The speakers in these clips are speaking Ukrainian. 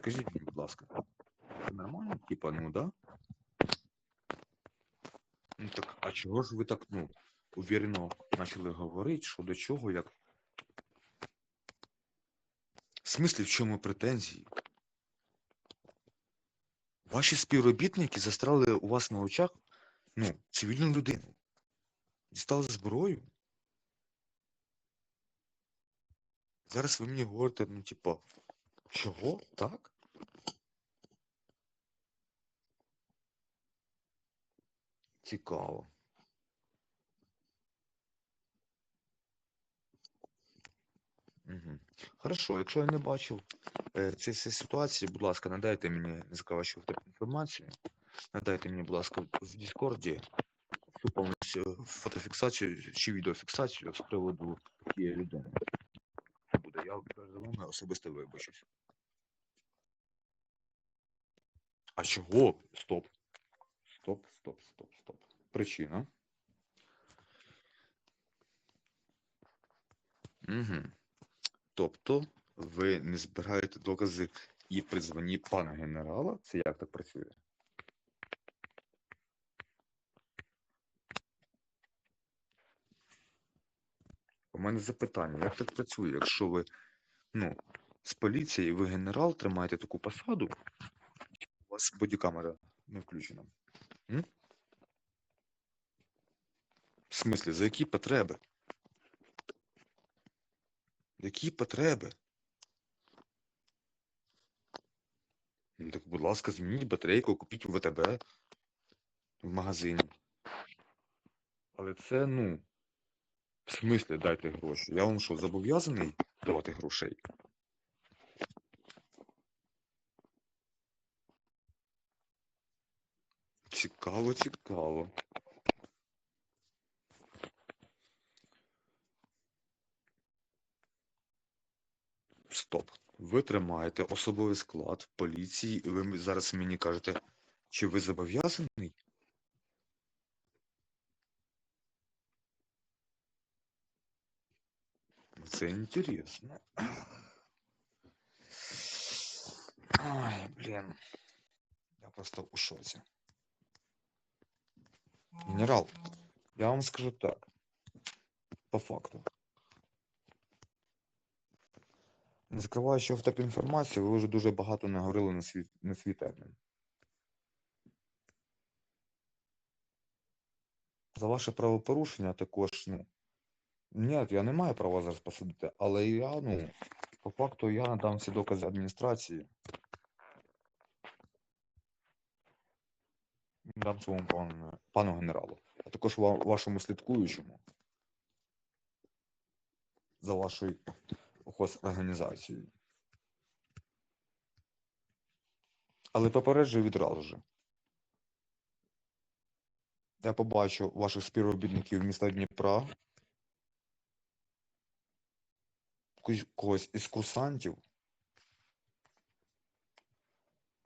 Скажіть мені, будь ласка, це нормально? Типа, ну да? Ну так, а чого ж ви так, ну, уверено почали говорити, що до чого, як. В смислі, в чому претензії? Ваші співробітники застрали у вас на очах, ну, цивільну людину. Дістали зброю. Зараз ви мені говорите, ну, типа, чого? Так? Цікаво. Угу. Хорошо, якщо я не бачив е, цієї ситуації, будь ласка, надайте мені незакавачу інформацію. Надайте мені, будь ласка, в Діскорді всю повністю фотофіксацію чи відеофіксацію з приводу тієї людини. Це буде. Я перед вами особисто вибачусь. А чого? Стоп. Стоп, стоп, стоп, стоп. Причина. Угу. Тобто ви не збираєте докази і при званні пана генерала? Це як так працює? У мене запитання, як так працює, якщо ви, ну, з поліції, ви генерал, тримаєте таку посаду, у вас бодікамера не включена. М? В смислі, за які потреби? Які потреби? Ну, так, будь ласка, змініть батарейку, купіть у ВТБ в магазині. Але це, ну, в смислі дайте гроші. Я вам що, зобов'язаний давати грошей? Цікаво, цікаво. Стоп. Ви тримаєте особовий склад в поліції, і ви зараз мені кажете, чи ви зобов'язаний? Це інтересно. Ай, блін. Я просто у шоці. Генерал, я вам скажу так. По факту. Не закриваючи в таку інформацію, ви вже дуже багато наговорили на свій, на свій термін. За ваше правопорушення також, ну. Ні, я не маю права зараз посадити, але я, ну, по факту я надам всі докази адміністрації. Своєму пану, пану генералу, а також вашому слідкуючому за вашою організацією. Але попереджую відразу же. Я побачу ваших співробітників міста Дніпра, когось із курсантів.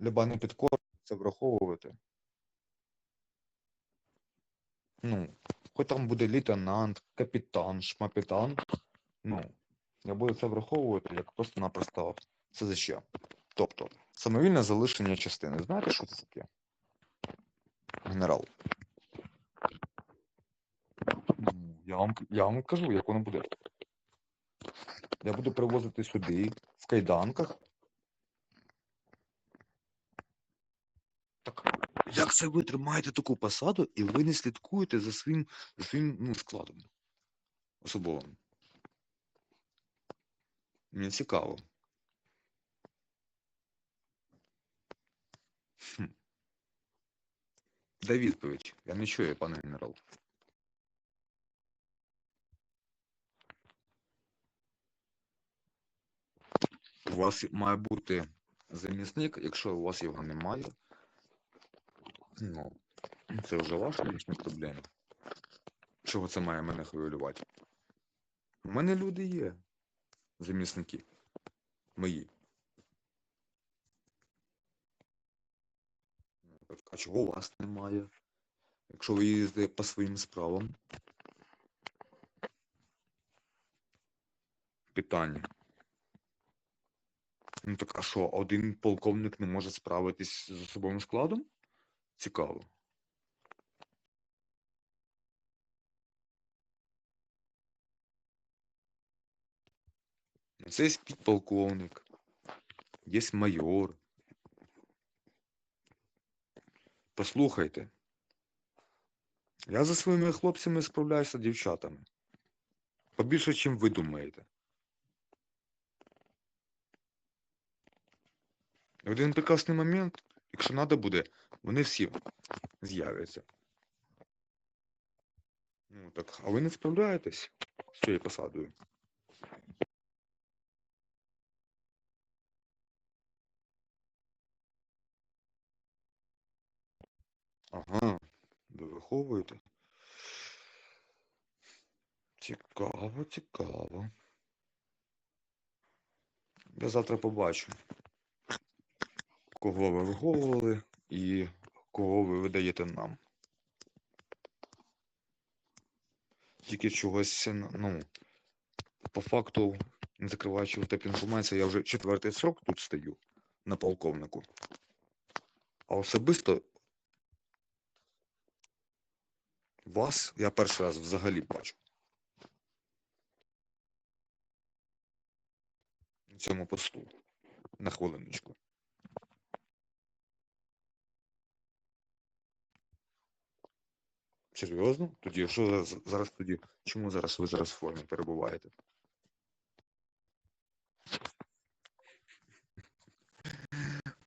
Люба не підкорює, це враховувати. Ну, хоч там буде лейтенант, капітан, шмапітан. Ну, я буду це враховувати як просто-напросто СЗЧ. Тобто, самовільне залишення частини. Знаєте, що це таке? Генерал. Ну, Я вам, я вам кажу, як воно буде. Я буду привозити сюди, в кайданках. Так, це ви тримаєте таку посаду і ви не слідкуєте за своїм, за своїм ну, складом особовим? Мені цікаво. Хм. Дай відповідь. Я не чую, пане генерал. У вас має бути замісник, якщо у вас його немає. Ну, це вже ваша лічна проблема. Чого це має мене хвилювати? У мене люди є. Замісники. Мої. А чого у вас немає? Якщо ви їздите по своїм справам? Питання. Ну так а що, один полковник не може справитись з особовим складом? Цікаво. Це є підполковник, є майор. Послухайте. Я за своїми хлопцями справляюся дівчатами. Побільше, чим ви думаєте. В один прекрасний момент, якщо треба буде, вони всі з'являться. Ну так, а ви не справляєтесь з цією посадою? Ага, ви виховуєте. Цікаво, цікаво. Я завтра побачу, кого ви виховували і кого ви видаєте нам. Тільки чогось, ну, по факту, не закриваючи інформацію, я вже четвертий срок тут стою на полковнику. А особисто вас я перший раз взагалі бачу. На цьому посту. На хвилиночку. Серйозно? Тоді що зараз, зараз тоді? Чому зараз ви зараз в формі перебуваєте?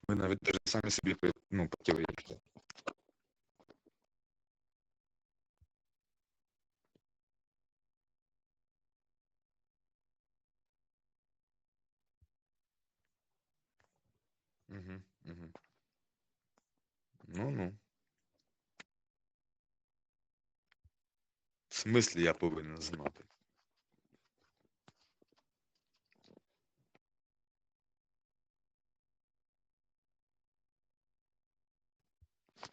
Ви навіть даже самі собі ну, противоречите. Угу, угу. Ну-ну. В смислі я повинен знати?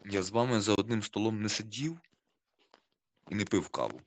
Я з вами за одним столом не сидів і не пив каву.